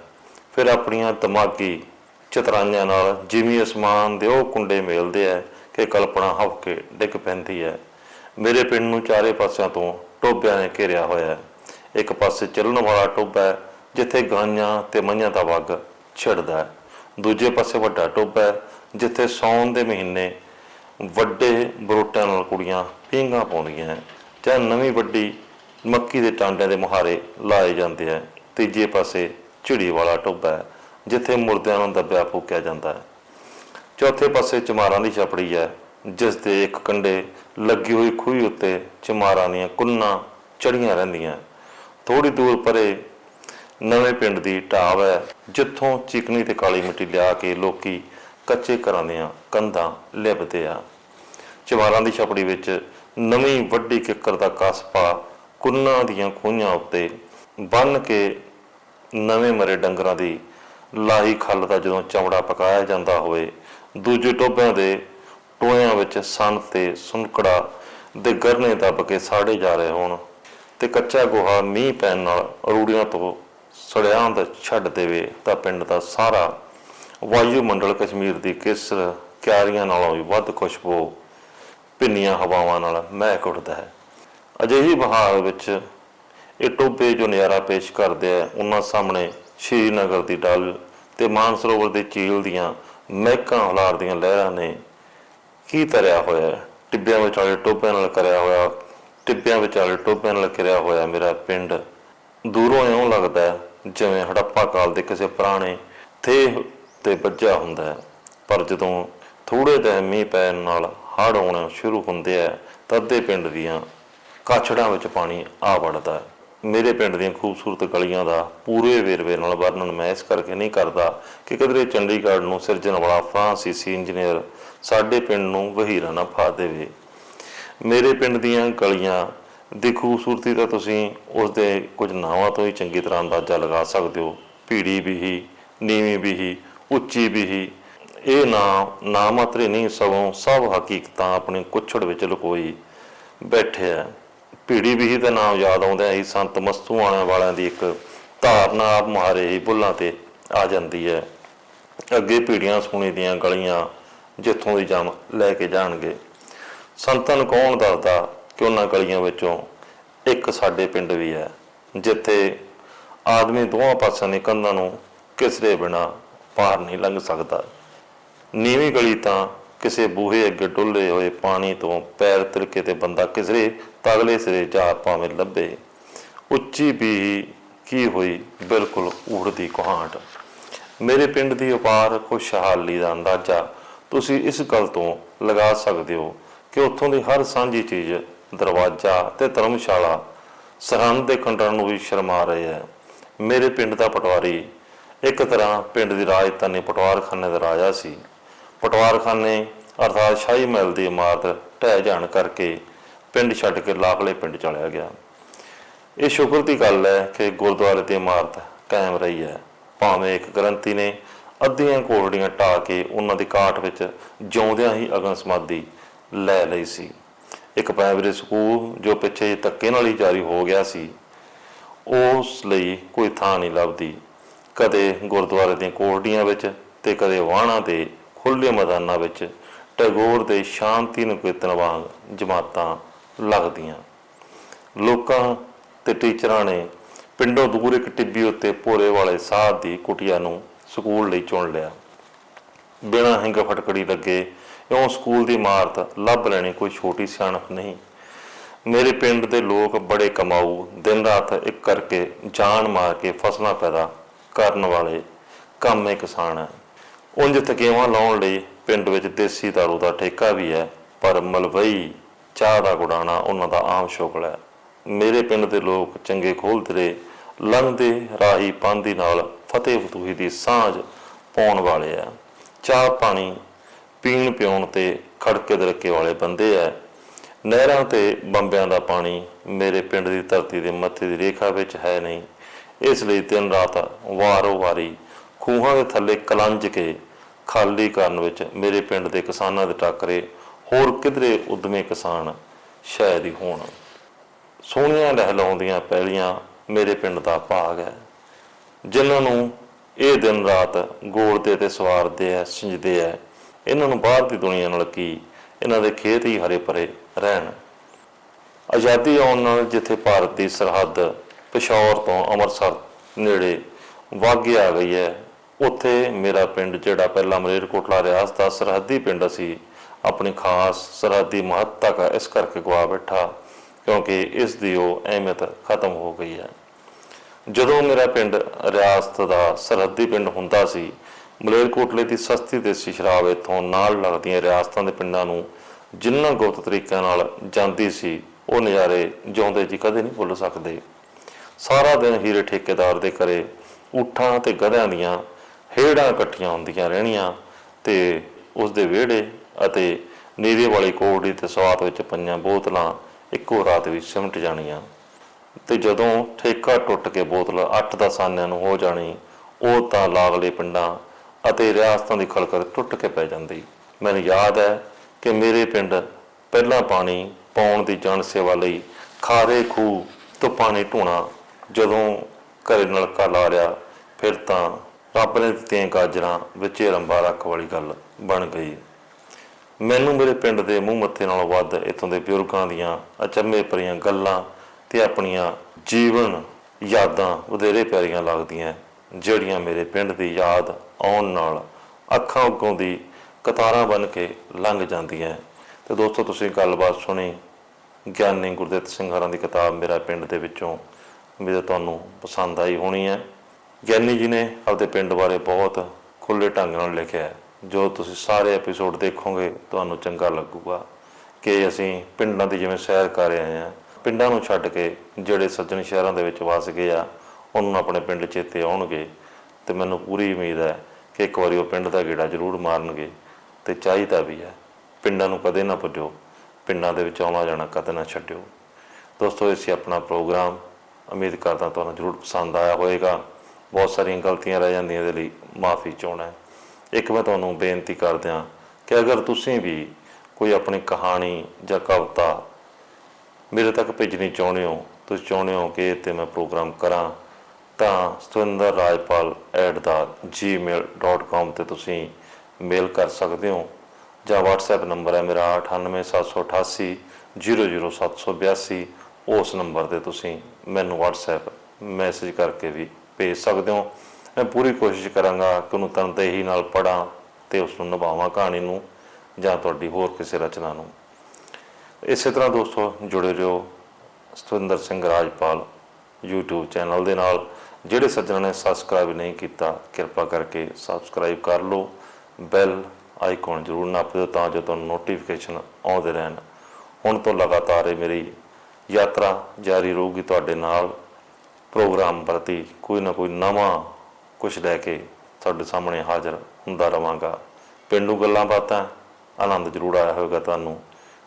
Speaker 1: ਫਿਰ ਆਪਣੀਆਂ ਦਿਮਾਗੀ ਚਤਰਾਈਆਂ ਨਾਲ ਜਿਵੇਂ ਅਸਮਾਨ ਦੇ ਉਹ ਕੁੰਡੇ ਮੇਲਦੇ ਆ ਕਿ ਕਲਪਨਾ ਹਫ ਕੇ ਡਿੱਗ ਪੈਂਦੀ ਹੈ ਮੇਰੇ ਪਿੰਡ ਨੂੰ ਚਾਰੇ ਪਾਸਿਆਂ ਤੋਂ ਟੋਬਿਆਂ ਨੇ ਘੇਰਿਆ ਹੋਇਆ ਹੈ। ਇੱਕ ਪਾਸੇ ਚੱਲਣ ਵਾਲਾ ਟੋਬਾ ਹੈ, ਜਿੱਥੇ ਗਾਈਆਂ ਤੇ ਮਈਆਂ ਦਾ ਵੱਗ ਛਿੜਦਾ ਹੈ। ਦੂਜੇ ਪਾਸੇ ਵੱਡਾ ਟੋਬਾ ਹੈ, ਜਿੱਥੇ ਸੌਣ ਦੇ ਮਹੀਨੇ ਵੱਡੇ ਬਰੋਟਿਆਂ ਨਾਲ ਕੁੜੀਆਂ ਪੀਂਘਾਂ ਪਾਉਂਦੀਆਂ ਹੈ। ਜਾਂ ਨਵੀਂ ਵੱਡੀ ਮੱਕੀ ਦੇ ਟਾਂਡਿਆਂ ਦੇ ਮੁਹਾਰੇ ਲਾਏ ਜਾਂਦੇ ਹੈ ਤੀਜੇ ਪਾਸੇ ਝਿੜੀ ਵਾਲਾ ਟੋਬਾ ਹੈ, ਜਿੱਥੇ ਮੁਰਦਿਆਂ ਨੂੰ ਦੱਬਿਆ ਫੂਕਿਆ ਜਾਂਦਾ ਹੈ। ਚੌਥੇ ਪਾਸੇ ਚਮਾਰਾਂ ਦੀ ਛਪੜੀ ਹੈ ਜਿਸ ਦੇ ਇੱਕ ਕੰਡੇ ਲੱਗੀ ਹੋਈ ਖੂਹੀ ਉੱਤੇ ਚਮਾਰਾਂ ਦੀਆਂ ਕੁੰਨਾਂ ਚੜੀਆਂ ਰਹਿੰਦੀਆਂ ਥੋੜੀ ਦੂਰ ਪਰੇ ਨਵੇਂ ਪਿੰਡ ਦੀ ਢਾਬ ਹੈ, ਜਿੱਥੋਂ ਚਿਕਨੀ ਤੇ ਕਾਲੀ ਮਿੱਟੀ ਲਿਆ ਕੇ ਲੋਕੀ ਕੱਚੇ ਘਰਾਂ ਦੀਆਂ ਕੰਧਾਂ ਲਿਪਦੇ ਆ। ਚਮਾਰਾਂ ਦੀ ਛਪੜੀ ਵਿੱਚ ਨਵੀਂ ਵੱਡੀ ਕਿੱਕਰ ਦਾ ਕਸਬਾ ਕੁੰਨਾਂ ਦੀਆਂ ਖੂਹਾਂ ਉੱਤੇ ਬੰਨ ਕੇ ਨਵੇਂ ਮਰੇ ਡੰਗਰਾਂ ਦੀ ਲਾਹੀ ਖੱਲ ਦਾ ਜਦੋਂ ਚਮੜਾ ਪਕਾਇਆ ਜਾਂਦਾ ਹੋਵੇ, ਦੂਜੇ ਟੋਬਿਆਂ ਦੇ ਟੋਇਆਂ ਵਿੱਚ ਸਣ ਤੇ ਸੁਨਕੜਾ ਦੇ ਗਰਨੇ ਦੱਬ ਕੇ ਸਾੜੇ ਜਾ ਰਹੇ ਹੋਣ ਤੇ ਕੱਚਾ ਗੋਹਾ ਮੀਂਹ ਪੈਣ ਨਾਲ ਰੂੜੀਆਂ ਤੋਂ ਸੜਿਆਂ ਦਾ ਛੱਡ ਦੇਵੇ ਤਾਂ ਪਿੰਡ ਦਾ ਸਾਰਾ ਵਾਯੂਮੰਡਲ ਕਸ਼ਮੀਰ ਦੀ ਕਿਸਰ ਕਿਆਰੀਆਂ ਨਾਲੋਂ ਵੀ ਵੱਧ ਖੁਸ਼ਬੂ ਭਿੰਨੀਆਂ ਹਵਾਵਾਂ ਨਾਲ ਮਹਿਕ ਉੱਠਦਾ ਹੈ ਅਜਿਹੀ ਬਹਾਰ ਵਿੱਚ ਇਹ ਟੋਬੇ ਜੋ ਨਜ਼ਾਰਾ ਪੇਸ਼ ਕਰਦੇ ਆ, ਉਹਨਾਂ ਸਾਹਮਣੇ ਸ਼੍ਰੀਨਗਰ ਦੀ ਡਲ ਤੇ ਮਾਨਸਰੋਵਰ ਦੇ ਝੀਲ ਦੀਆਂ ਮਹਿਕਾਂ ਹਲਾਰ ਦੀਆਂ ਲਹਿਰਾਂ ਨੇ ਕੀ ਤਰਿਆ ਹੋਇਆ ਹੈ? ਟਿੱਬਿਆਂ ਵਿਚਾਲੇ ਵਾਲੇ ਟੋਬਿਆਂ ਨਾਲ ਕਰਿਆ ਹੋਇਆ, ਟਿੱਬਿਆਂ ਵਿਚਾਲੇ ਵਾਲੇ ਟੋਬਿਆਂ ਨਾਲ ਘਿਰਿਆ ਹੋਇਆ ਮੇਰਾ ਪਿੰਡ ਦੂਰੋਂ ਇਉਂ ਲੱਗਦਾ ਜਿਵੇਂ ਹੜੱਪਾ ਕਾਲ ਦੇ ਕਿਸੇ ਪੁਰਾਣੇ ਥੇ ਤੇ ਵੱਜਾ ਹੁੰਦਾ ਹੈ ਪਰ ਜਦੋਂ ਥੋੜੇ ਦਿਨ ਮੀਂਹ ਪੈਣ ਨਾਲ ਹੜ੍ਹ ਆਉਣਾ ਸ਼ੁਰੂ ਹੁੰਦੇ ਆ ਤਾਂ ਅੱਧੇ ਪਿੰਡ ਦੀਆਂ ਕਾਛੜਾਂ ਵਿੱਚ ਪਾਣੀ ਆ ਵੜਦਾ ਮੇਰੇ ਪਿੰਡ ਦੀਆਂ ਖੂਬਸੂਰਤ ਗਲੀਆਂ ਦਾ ਪੂਰੇ ਵੇਰਵੇ ਨਾਲ ਵਰਣਨ ਮੈਂ ਇਸ ਕਰਕੇ ਨਹੀਂ ਕਰਦਾ ਕਿ ਕਿਧਰੇ ਚੰਡੀਗੜ੍ਹ ਨੂੰ ਸਿਰਜਣ ਵਾਲਾ ਫਰਾਂਸੀਸੀ ਇੰਜੀਨੀਅਰ ਸਾਡੇ ਪਿੰਡ ਨੂੰ ਵਹੀਰਾ ਨਾ ਫਾ ਦੇਵੇ। ਮੇਰੇ ਪਿੰਡ ਦੀਆਂ ਗਲੀਆਂ ਦੀ ਖੂਬਸੂਰਤੀ ਤਾਂ ਤੁਸੀਂ ਉਸ ਦੇ ਕੁਝ ਨਾਵਾਂ ਤੋਂ ਹੀ ਚੰਗੀ ਤਰ੍ਹਾਂ ਅੰਦਾਜ਼ਾ ਲਗਾ ਸਕਦੇ ਹੋ। ਭੀੜੀ ਵੀ ਹੀ, ਨੀਵੀਂ ਵੀ ਹੀ, ਉੱਚੀ ਵੀ ਹੀ ਇਹ ਨਾ ਨਾ ਮਾਤਰੇ ਨਹੀਂ, ਸਗੋਂ ਸਭ ਹਕੀਕਤਾਂ ਆਪਣੀ ਕੁੱਛੜ ਵਿੱਚ ਲੁਕੋਈ ਬੈਠੇ ਆ। ਭੀੜੀ ਵੀ ਦਾ ਨਾਮ ਯਾਦ ਆਉਂਦਾ ਹੀ ਸੰਤ ਮਸਤੂ ਆਣੇ ਵਾਲਿਆਂ ਦੀ ਇੱਕ ਧਾਰਨਾ ਆਪ ਮੁਹਾਰੇ ਹੀ ਬੁੱਲਾਂ ਤੇ ਆ ਜਾਂਦੀ ਹੈ। ਅੱਗੇ ਭੀੜੀਆਂ ਸੁਣੀ ਦੀਆਂ ਗਲੀਆਂ ਜਿੱਥੋਂ ਦੀ ਜਮ ਲੈ ਕੇ ਜਾਣਗੇ। ਸੰਤਾਂ ਨੂੰ ਕੌਣ ਦੱਸਦਾ ਕਿ ਉਹਨਾਂ ਗਲੀਆਂ ਵਿੱਚੋਂ ਇੱਕ ਸਾਡੇ ਪਿੰਡ ਵੀ ਹੈ, ਜਿੱਥੇ ਆਦਮੀ ਦੋਹਾਂ ਪਾਸਿਆਂ ਦੀ ਕੰਧਾਂ ਨੂੰ ਕਿਸਰੇ ਬਿਨਾ ਪਾਰ ਨਹੀਂ ਲੰਘ ਸਕਦਾ? ਨੀਵੀਂ ਗਲੀ ਤਾਂ ਕਿਸੇ ਬੂਹੇ ਅੱਗੇ ਡੁੱਲੇ ਹੋਏ ਪਾਣੀ ਤੋਂ ਪੈਰ ਤਿਲਕੇ ਤੇ ਬੰਦਾ ਕਿਸਰੇ, ਤਗਲੇ ਸਿਰੇ ਜਾ ਭਾਵੇਂ ਲੱਭੇ। ਉੱਚੀ ਵੀ ਕੀ ਹੋਈ? ਬਿਲਕੁਲ ਊੜਦੀ ਕੁਹਾਟ ਮੇਰੇ ਪਿੰਡ ਦੀ ਉਪਾਰ ਖੁਸ਼ਹਾਲੀ ਦਾ ਅੰਦਾਜ਼ਾ ਤੁਸੀਂ ਇਸ ਗੱਲ ਤੋਂ ਲਗਾ ਸਕਦੇ ਹੋ ਕਿ ਉੱਥੋਂ ਦੀ ਹਰ ਸਾਂਝੀ ਚੀਜ਼ ਦਰਵਾਜ਼ਾ ਤੇ ਧਰਮਸ਼ਾਲਾ ਸਰਹੰਦ ਦੇ ਕੰਟਰਾਂ ਨੂੰ ਵੀ ਸ਼ਰਮਾ ਰਹੇ ਹੈ। ਮੇਰੇ ਪਿੰਡ ਦਾ ਪਟਵਾਰੀ ਇੱਕ ਤਰ੍ਹਾਂ ਪਿੰਡ ਦੀ ਰਾਜਧਾਨੀ ਪਟਵਾਰਖਾਨੇ ਦਾ ਰਾਜਾ ਸੀ। ਪਟਵਾਰਖਾਨੇ ਅਰਥਾਤ ਸ਼ਾਹੀ ਮਹਿਲ ਦੀ ਇਮਾਰਤ ਢਹਿ ਜਾਣ ਕਰਕੇ ਪਿੰਡ ਛੱਡ ਕੇ ਲਾਖਲੇ ਪਿੰਡ ਚਲਿਆ ਗਿਆ। ਇਹ ਸ਼ੁਕਰ ਦੀ ਗੱਲ ਹੈ ਕਿ ਗੁਰਦੁਆਰੇ ਦੀ ਇਮਾਰਤ ਕਾਇਮ ਰਹੀ ਹੈ। ਭਾਵੇਂ ਇੱਕ ਗ੍ਰੰਥੀ ਨੇ ਅੱਧੀਆਂ ਕੋਲੜੀਆਂ ਢਾ ਕੇ ਉਹਨਾਂ ਦੀ ਕਾਠ ਵਿੱਚ ਜਿਉਂਦਿਆਂ ਹੀ ਅਗਨ ਸਮਾਧੀ ਲੈ ਲਈ ਸੀ। ਇੱਕ ਪ੍ਰਾਇਮਰੀ ਸਕੂਲ ਜੋ ਪਿੱਛੇ ਜਿਹੇ ਧੱਕੇ ਨਾਲ ਹੀ ਜਾਰੀ ਹੋ ਗਿਆ ਸੀ, ਉਸ ਲਈ ਕੋਈ ਥਾਂ ਨਹੀਂ ਲੱਭਦੀ। ਕਦੇ ਗੁਰਦੁਆਰੇ ਦੀਆਂ ਕੋਰਡੀਆਂ ਵਿੱਚ ਤੇ ਕਦੇ ਵਾਹਣਾ ਦੇ ਖੁੱਲੇ ਮੈਦਾਨਾਂ ਵਿੱਚ ਟੈਗੋਰ ਦੇ ਸ਼ਾਂਤੀ ਨਿਕੇਤਨ ਵਾਂਗ ਜਮਾਤਾਂ ਲੱਗਦੀਆਂ। ਲੋਕਾਂ ਤੇ ਟੀਚਰਾਂ ਨੇ ਪਿੰਡੋਂ ਦੂਰ ਇੱਕ ਟਿੱਬੀ ਉੱਤੇ ਭੋਰੇ ਵਾਲੇ ਸਾਧ ਦੀ ਕੁਟੀਆ ਨੂੰ ਸਕੂਲ ਲਈ ਚੁਣ ਲਿਆ। ਬਿਨਾਂ ਹਿੰਗ ਫਟਕੜੀ ਲੱਗੇ ਇਉਂ ਸਕੂਲ ਦੀ ਇਮਾਰਤ ਲੱਭ ਲੈਣੀ ਕੋਈ ਛੋਟੀ ਸਿਆਣਪ ਨਹੀਂ। ਮੇਰੇ ਪਿੰਡ ਦੇ ਲੋਕ ਬੜੇ ਕਮਾਊ, ਦਿਨ ਰਾਤ ਇੱਕ ਕਰਕੇ ਜਾਨ ਮਾਰ ਕੇ ਫਸਲਾਂ ਪੈਦਾ ਕਰਨ ਵਾਲੇ ਕੰਮ ਕਿਸਾਨ। ਹੈ ਉਂਝ ਥਕੇਵਾਂ ਲਾਉਣ ਲਈ ਪਿੰਡ ਵਿੱਚ ਦੇਸੀ ਦਾਰੂ ਦਾ ਠੇਕਾ ਵੀ ਹੈ, ਪਰ ਮਲਵਈ ਚਾਹ ਦਾ ਗੁਡਾਣਾ ਉਹਨਾਂ ਦਾ ਆਮ ਸ਼ੁਗਲ ਹੈ। ਮੇਰੇ ਪਿੰਡ ਦੇ ਲੋਕ ਚੰਗੇ ਖੋਲ ਲੰਘਦੇ ਰਾਹੀ ਪਾਂਦੀ ਨਾਲ ਫਤਿਹ ਫਤੂਹੀ ਦੀ ਸਾਂਝ ਪਾਉਣ ਵਾਲੇ ਆ ਚਾਹ ਪਾਣੀ ਪੀਣ ਪਿਉਣ ਤੇ ਖੜਕੇ ਦਰਕੇ ਵਾਲੇ ਬੰਦੇ ਆ ਨਹਿਰਾਂ ਤੇ ਬੰਬਿਆਂ ਦਾ ਪਾਣੀ ਮੇਰੇ ਪਿੰਡ ਦੀ ਧਰਤੀ ਦੇ ਮੱਥੇ ਦੀ ਰੇਖਾ ਵਿੱਚ ਹੈ ਨਹੀਂ। ਇਸ ਲਈ ਦਿਨ ਰਾਤ ਵਾਰੋ ਵਾਰੀ ਖੂਹਾਂ ਦੇ ਥੱਲੇ ਕਲੰਜ ਕੇ ਖਾਲੀ ਕਰਨ ਵਿੱਚ ਮੇਰੇ ਪਿੰਡ ਦੇ ਕਿਸਾਨਾਂ ਦੇ ਟੱਕਰੇ ਹੋਰ ਕਿਧਰੇ ਉਦਮੇ ਕਿਸਾਨ ਸ਼ਾਇਦ ਹੀ ਹੋਣ। ਸੋਹਣੀਆਂ ਲਹਿਲਾਉਂਦੀਆਂ ਪਹਿਲੀਆਂ ਮੇਰੇ ਪਿੰਡ ਦਾ ਭਾਗ ਹੈ। ਜਿਨ੍ਹਾਂ ਨੂੰ ਇਹ ਦਿਨ ਰਾਤ ਗੋਲਦੇ ਤੇ ਸਵਾਰਦੇ ਆ ਸਿੰਜਦੇ ਆ ਇਹਨਾਂ ਨੂੰ ਬਾਹਰ ਦੀ ਦੁਨੀਆ ਨਾਲ ਕੀ ਇਹਨਾਂ ਦੇ ਖੇਤ ਹੀ ਹਰੇ ਭਰੇ ਰਹਿਣ। ਆਜ਼ਾਦੀ ਆਉਣ ਨਾਲ ਜਿੱਥੇ ਭਾਰਤ ਦੀ ਸਰਹੱਦ ਪਿਸ਼ੌਰ ਤੋਂ ਅੰਮ੍ਰਿਤਸਰ ਨੇੜੇ ਵਾਗੇ ਆ ਗਈ ਹੈ ਉੱਥੇ ਮੇਰਾ ਪਿੰਡ ਜਿਹੜਾ ਪਹਿਲਾਂ ਮਲੇਰਕੋਟਲਾ ਰਿਆਸਤ ਦਾ ਸਰਹੱਦੀ ਪਿੰਡ ਸੀ, ਆਪਣੀ ਖਾਸ ਸਰਹੱਦੀ ਮਹੱਤਤਾ ਕਾ ਇਸ ਕਰਕੇ ਗਵਾ ਬੈਠਾ, ਕਿਉਂਕਿ ਇਸ ਦੀ ਉਹ ਅਹਿਮੀਅਤ ਖਤਮ ਹੋ ਗਈ ਹੈ। ਜਦੋਂ ਮੇਰਾ ਪਿੰਡ ਰਿਆਸਤ ਦਾ ਸਰਹੱਦੀ ਪਿੰਡ ਹੁੰਦਾ ਸੀ ਮਲੇਰਕੋਟਲੇ ਦੀ ਸਸਤੀ ਦੇਸੀ ਸ਼ਰਾਬ ਇੱਥੋਂ ਨਾਲ ਲੱਗਦੀਆਂ ਰਿਆਸਤਾਂ ਦੇ ਪਿੰਡਾਂ ਨੂੰ ਜਿੰਨਾ ਗੁਪਤ ਤਰੀਕਿਆਂ ਨਾਲ ਜਾਂਦੀ ਸੀ, ਉਹ ਨਜ਼ਾਰੇ ਜਿਉਂਦੇ ਜੀ ਕਦੇ ਨਹੀਂ ਭੁੱਲ ਸਕਦੇ। ਸਾਰਾ ਦਿਨ ਹੀਰੇ ਠੇਕੇਦਾਰ ਦੇ ਘਰੇ, ਊਠਾਂ ਤੇ ਗਧਿਆਂ ਦੀਆਂ ਹੇੜਾਂ ਇਕੱਠੀਆਂ ਹੁੰਦੀਆਂ ਰਹਿਣੀਆਂ ਤੇ ਉਸ ਦੇ ਵਿਹੜੇ ਅਤੇ ਨੀਰੇ ਵਾਲੀ ਕੋੜੀ ਤੇ ਸਵਾਦ ਵਿੱਚ ਪਈਆਂ ਬੋਤਲਾਂ ਇੱਕੋ ਰਾਤ ਵਿੱਚ ਸਿਮਟ ਜਾਣੀਆਂ। ਤੇ ਜਦੋਂ ਠੇਕਾ ਟੁੱਟ ਕੇ ਬੋਤਲ 8-10 ਆਨਿਆਂ ਨੂੰ ਹੋ ਜਾਣੀ, ਉਹ ਤਾਂ ਲਾਗਲੇ ਪਿੰਡਾਂ ਅਤੇ ਰਿਆਸਤਾਂ ਦੀ ਖਲਕਰ ਟੁੱਟ ਕੇ ਪੈ ਜਾਂਦੀ। ਮੈਨੂੰ ਯਾਦ ਹੈ ਕਿ ਮੇਰੇ ਪਿੰਡ ਪਹਿਲਾਂ ਪਾਣੀ ਪਾਉਣ ਦੀ ਜਨ ਸੇਵਾ ਲਈ ਖਾਰੇ ਖੂਹ ਤੋਂ ਪਾਣੀ ਢੋਣਾ, ਜਦੋਂ ਘਰੇ ਨਲਕਾ ਲਾ ਲਿਆ, ਫਿਰ ਤਾਂ ਰੱਬ ਨੇ ਦਿੱਤੀਆਂ ਕਾਜਰਾਂ ਵਿੱਚ ਰੰਬਾ ਰੱਖ ਵਾਲੀ ਗੱਲ ਬਣ ਗਈ। ਮੈਨੂੰ ਮੇਰੇ ਪਿੰਡ ਦੇ ਮੂੰਹ ਮੱਥੇ ਨਾਲੋਂ ਵੱਧ ਇੱਥੋਂ ਦੇ ਬਜ਼ੁਰਗਾਂ ਦੀਆਂ ਅਚੰਮੇ ਭਰੀਆਂ ਗੱਲਾਂ ਤੇ ਆਪਣੀਆਂ ਜੀਵਨ ਯਾਦਾਂ ਵਧੇਰੇ ਪਿਆਰੀਆਂ ਲੱਗਦੀਆਂ, ਜਿਹੜੀਆਂ ਮੇਰੇ ਪਿੰਡ ਦੀ ਯਾਦ ਆਉਣ ਨਾਲ ਅੱਖਾਂ ਉੱਗੋਂ ਦੀ ਕਤਾਰਾਂ ਬਣ ਕੇ ਲੰਘ ਜਾਂਦੀਆਂ। ਤੇ ਦੋਸਤੋ, ਤੁਸੀਂ ਗੱਲਬਾਤ ਸੁਣੀ ਗਿਆਨੀ ਗੁਰਦਿੱਤ ਸਿੰਘ ਹਰਾਂ ਦੀ ਕਿਤਾਬ, ਮੇਰਾ ਪਿੰਡ ਦੇ ਵਿੱਚੋਂ ਮੇਰੇ ਤੁਹਾਨੂੰ ਪਸੰਦ ਆਈ ਹੋਣੀ ਹੈ। ਗਿਆਨੀ ਜੀ ਨੇ ਆਪਦੇ ਪਿੰਡ ਬਾਰੇ ਬਹੁਤ ਖੁੱਲੇ ਢੰਗ ਨਾਲ ਲਿਖਿਆ ਹੈ। ਜੋ ਤੁਸੀਂ ਸਾਰੇ ਐਪੀਸੋਡ ਦੇਖੋਗੇ, ਤੁਹਾਨੂੰ ਚੰਗਾ ਲੱਗੂਗਾ ਕਿ ਅਸੀਂ ਪਿੰਡਾਂ ਦੀ ਜਿਵੇਂ ਸੈਰ ਕਰ ਰਹੇ ਹਾਂ, ਪਿੰਡਾਂ ਨੂੰ ਛੱਡ ਕੇ ਜਿਹੜੇ ਸੱਜਣ ਸ਼ਹਿਰਾਂ ਦੇ ਵਿੱਚ ਵਸ ਗਏ ਆ, ਉਹਨੂੰ ਆਪਣੇ ਪਿੰਡ ਚੇਤੇ ਆਉਣਗੇ ਤੇ ਮੈਨੂੰ ਪੂਰੀ ਉਮੀਦ ਹੈ ਕਿ ਇੱਕ ਵਾਰੀ ਉਹ ਪਿੰਡ ਦਾ ਗੇੜਾ ਜ਼ਰੂਰ ਮਾਰਨਗੇ ਤੇ ਚਾਹੀਦਾ ਵੀ ਹੈ, ਪਿੰਡਾਂ ਨੂੰ ਕਦੇ ਨਾ ਭੁੱਲਿਓ ਪਿੰਡਾਂ ਦੇ ਵਿੱਚ ਆਉਣਾ ਜਾਣਾ ਕਦੇ ਨਾ ਛੱਡਿਓ। ਦੋਸਤੋ, ਇਹ ਸੀ ਆਪਣਾ ਪ੍ਰੋਗਰਾਮ। ਉਮੀਦ ਕਰਦਾ ਤੁਹਾਨੂੰ ਜ਼ਰੂਰ ਪਸੰਦ ਆਇਆ ਹੋਵੇਗਾ। ਬਹੁਤ ਸਾਰੀਆਂ ਗਲਤੀਆਂ ਰਹਿ ਜਾਂਦੀਆਂ ਇਹਦੇ ਲਈ, ਮਾਫੀ ਚਾਹੁੰਦਾ ਇੱਕ ਮੈਂ ਤੁਹਾਨੂੰ ਬੇਨਤੀ ਕਰਦਿਆਂ ਕਿ ਅਗਰ ਤੁਸੀਂ ਵੀ ਕੋਈ ਆਪਣੀ ਕਹਾਣੀ ਜਾਂ ਕਵਿਤਾ ਮੇਰੇ ਤੱਕ ਭੇਜਣੀ ਚਾਹੁੰਦੇ ਹੋ, ਤੁਸੀਂ ਚਾਹੁੰਦੇ ਹੋ ਕਿ ਇਹ ਤੇ ਮੈਂ ਪ੍ਰੋਗਰਾਮ ਕਰਾਂ, ਤਾਂ ਸਤਵਿੰਦਰ ਰਾਜਪਾਲ gmail.com ਤੇ ਤੁਸੀਂ ਮੇਲ ਕਰ ਸਕਦੇ ਹੋ। ਜਾਂ WhatsApp ਨੰਬਰ ਹੈ ਮੇਰਾ 98788 00782 ਉਸ ਨੰਬਰ ਤੇ ਤੁਸੀਂ ਮੈਨੂੰ WhatsApp ਮੈਸੇਜ ਕਰਕੇ ਵੀ ਭੇਜ ਸਕਦੇ ਹੋ। ਮੈਂ ਪੂਰੀ ਕੋਸ਼ਿਸ਼ ਕਰਾਂਗਾ ਕਿ ਉਹਨੂੰ ਤਨਦੇਹੀ ਨਾਲ ਪੜਾਂ ਤੇ ਉਸ ਨੂੰ ਨਿਭਾਵਾਂ ਕਹਾਣੀ ਨੂੰ ਜਾਂ ਤੁਹਾਡੀ ਹੋਰ ਕਿਸੇ ਰਚਨਾ ਨੂੰ। ਇਸੇ ਤਰ੍ਹਾਂ ਦੋਸਤੋ ਜੁੜੇ ਰਹੋ ਸਤਵਿੰਦਰ ਸਿੰਘ ਰਾਜਪਾਲ YouTube ਚੈਨਲ ਦੇ ਨਾਲ। ਜਿਹੜੇ ਸੱਜਣਾਂ ਨੇ ਸਬਸਕ੍ਰਾਈਬ ਨਹੀਂ ਕੀਤਾ, ਕਿਰਪਾ ਕਰਕੇ ਸਬਸਕ੍ਰਾਈਬ ਕਰ ਲਓ। ਬੈਲ ਆਈਕਨ ਜ਼ਰੂਰ ਨੱਪ ਦਿਓ ਤਾਂ ਜੋ ਤੁਹਾਨੂੰ ਨੋਟੀਫਿਕੇਸ਼ਨ ਆਉਂਦੇ ਰਹਿਣ। ਹੁਣ ਤੋਂ ਲਗਾਤਾਰ ਇਹ ਮੇਰੀ ਯਾਤਰਾ ਜਾਰੀ ਰਹੂਗੀ ਤੁਹਾਡੇ ਨਾਲ। ਪ੍ਰੋਗਰਾਮ ਪ੍ਰਤੀ ਕੋਈ ਨਾ ਕੋਈ ਨਵਾਂ ਕੁਝ ਲੈ ਕੇ ਤੁਹਾਡੇ ਸਾਹਮਣੇ ਹਾਜ਼ਰ ਹੁੰਦਾ ਰਵਾਂਗਾ। ਪਿੰਡੂ ਗੱਲਾਂ ਬਾਤਾਂ, ਆਨੰਦ ਜ਼ਰੂਰ ਆਇਆ ਹੋਵੇਗਾ ਤੁਹਾਨੂੰ।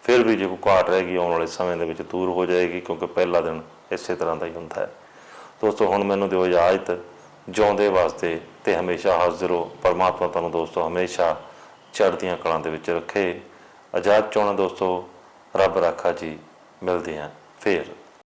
Speaker 1: ਫਿਰ ਵੀ ਜੇ ਕੋਈ ਘਾਟ ਰਹਿ ਗਈ, ਆਉਣ ਵਾਲੇ ਸਮੇਂ ਦੇ ਵਿੱਚ ਦੂਰ ਹੋ ਜਾਏਗੀ, ਕਿਉਂਕਿ ਪਹਿਲਾ ਦਿਨ ਇਸੇ ਤਰ੍ਹਾਂ ਦਾ ਹੀ ਹੁੰਦਾ ਹੈ। ਦੋਸਤੋ, ਹੁਣ ਮੈਨੂੰ ਦਿਓ ਇਜਾਜ਼ਤ। ਜਿਉਂਦੇ ਵਾਸਤੇ ਤੇ ਹਮੇਸ਼ਾ ਹਾਜ਼ਰ ਹੋ ਪਰਮਾਤਮਾ ਤੁਹਾਨੂੰ ਦੋਸਤੋ ਹਮੇਸ਼ਾ ਚੜ੍ਹਦੀਆਂ ਕਲਾਂ ਦੇ ਵਿੱਚ ਰੱਖੇ। ਆਜ਼ਾਦ ਚਾਹਣਾ ਦੋਸਤੋ, ਰੱਬ ਰਾਖਾ ਜੀ। ਮਿਲਦੇ ਹਾਂ ਫੇਰ।